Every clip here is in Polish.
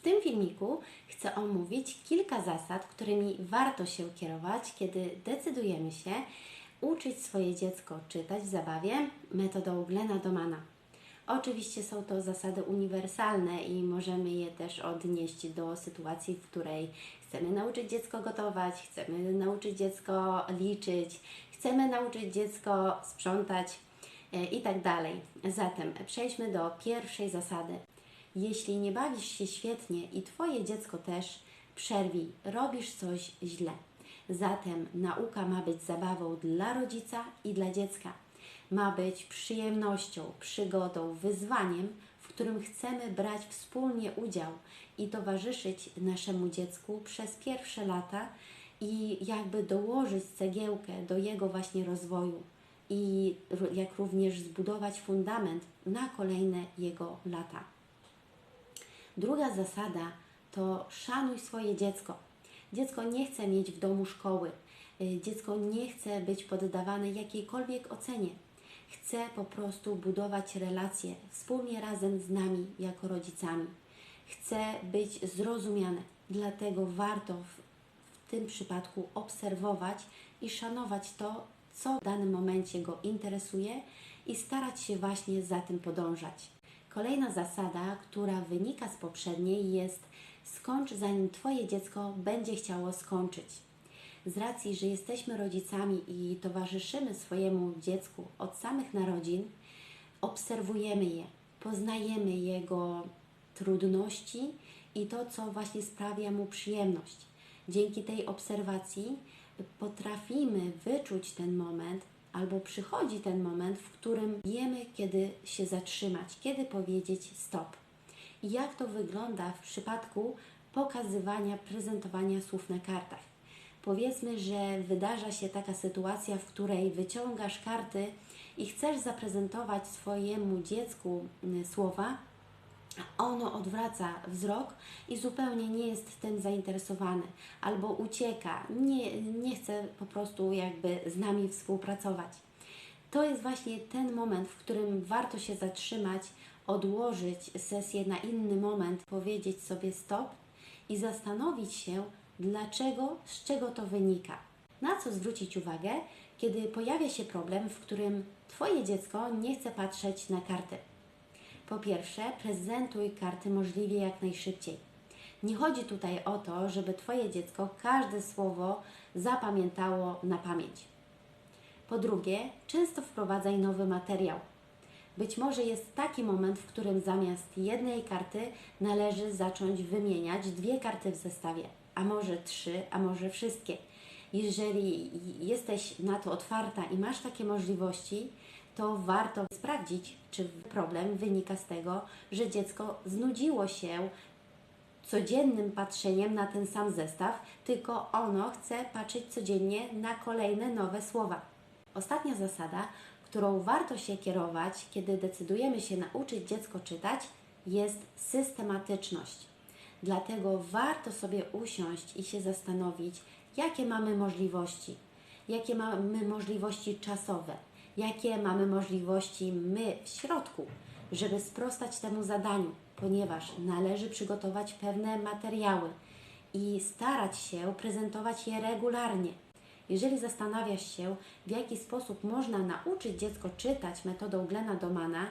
W tym filmiku chcę omówić kilka zasad, którymi warto się kierować, kiedy decydujemy się uczyć swoje dziecko czytać w zabawie metodą Glena Domana. Oczywiście są to zasady uniwersalne i możemy je też odnieść do sytuacji, w której chcemy nauczyć dziecko gotować, chcemy nauczyć dziecko liczyć, chcemy nauczyć dziecko sprzątać e, i tak dalej. Zatem przejdźmy do pierwszej zasady. Jeśli nie bawisz się świetnie i Twoje dziecko też, przerwij, robisz coś źle. Zatem nauka ma być zabawą dla rodzica i dla dziecka. Ma być przyjemnością, przygodą, wyzwaniem, w którym chcemy brać wspólnie udział i towarzyszyć naszemu dziecku przez pierwsze lata i jakby dołożyć cegiełkę do jego właśnie rozwoju i jak również zbudować fundament na kolejne jego lata. Druga zasada to szanuj swoje dziecko. Dziecko nie chce mieć w domu szkoły. Y, dziecko nie chce być poddawane jakiejkolwiek ocenie. Chce po prostu budować relacje wspólnie razem z nami jako rodzicami. Chce być zrozumiane. Dlatego warto w, w tym przypadku obserwować i szanować to, co w danym momencie go interesuje i starać się właśnie za tym podążać. Kolejna zasada, która wynika z poprzedniej, jest skończ zanim Twoje dziecko będzie chciało skończyć. Z racji, że jesteśmy rodzicami i towarzyszymy swojemu dziecku od samych narodzin, obserwujemy je, poznajemy jego trudności i to, co właśnie sprawia mu przyjemność. Dzięki tej obserwacji potrafimy wyczuć ten moment, albo przychodzi ten moment, w którym wiemy, kiedy się zatrzymać, kiedy powiedzieć stop. I jak to wygląda w przypadku pokazywania, prezentowania słów na kartach. Powiedzmy, że wydarza się taka sytuacja, w której wyciągasz karty i chcesz zaprezentować swojemu dziecku mm, słowa, ono odwraca wzrok i zupełnie nie jest tym zainteresowany, albo ucieka, nie, nie chce po prostu jakby z nami współpracować. To jest właśnie ten moment, w którym warto się zatrzymać, odłożyć sesję na inny moment, powiedzieć sobie stop i zastanowić się, dlaczego, z czego to wynika. Na co zwrócić uwagę, kiedy pojawia się problem, w którym Twoje dziecko nie chce patrzeć na karty. Po pierwsze, prezentuj karty możliwie jak najszybciej. Nie chodzi tutaj o to, żeby Twoje dziecko każde słowo zapamiętało na pamięć. Po drugie, często wprowadzaj nowy materiał. Być może jest taki moment, w którym zamiast jednej karty należy zacząć wymieniać dwie karty w zestawie, a może trzy, a może wszystkie. Jeżeli jesteś na to otwarta i masz takie możliwości, to warto sprawdzić, czy problem wynika z tego, że dziecko znudziło się codziennym patrzeniem na ten sam zestaw, tylko ono chce patrzeć codziennie na kolejne nowe słowa. Ostatnia zasada, którą warto się kierować, kiedy decydujemy się nauczyć dziecko czytać, jest systematyczność. Dlatego warto sobie usiąść i się zastanowić, jakie mamy możliwości, jakie mamy możliwości czasowe, jakie mamy możliwości my w środku, żeby sprostać temu zadaniu, ponieważ należy przygotować pewne materiały i starać się prezentować je regularnie. Jeżeli zastanawiasz się, w jaki sposób można nauczyć dziecko czytać metodą Glena Domana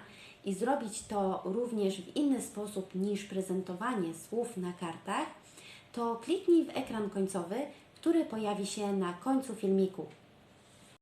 i zrobić to również w inny sposób niż prezentowanie słów na kartach, to kliknij w ekran końcowy, który pojawi się na końcu filmiku.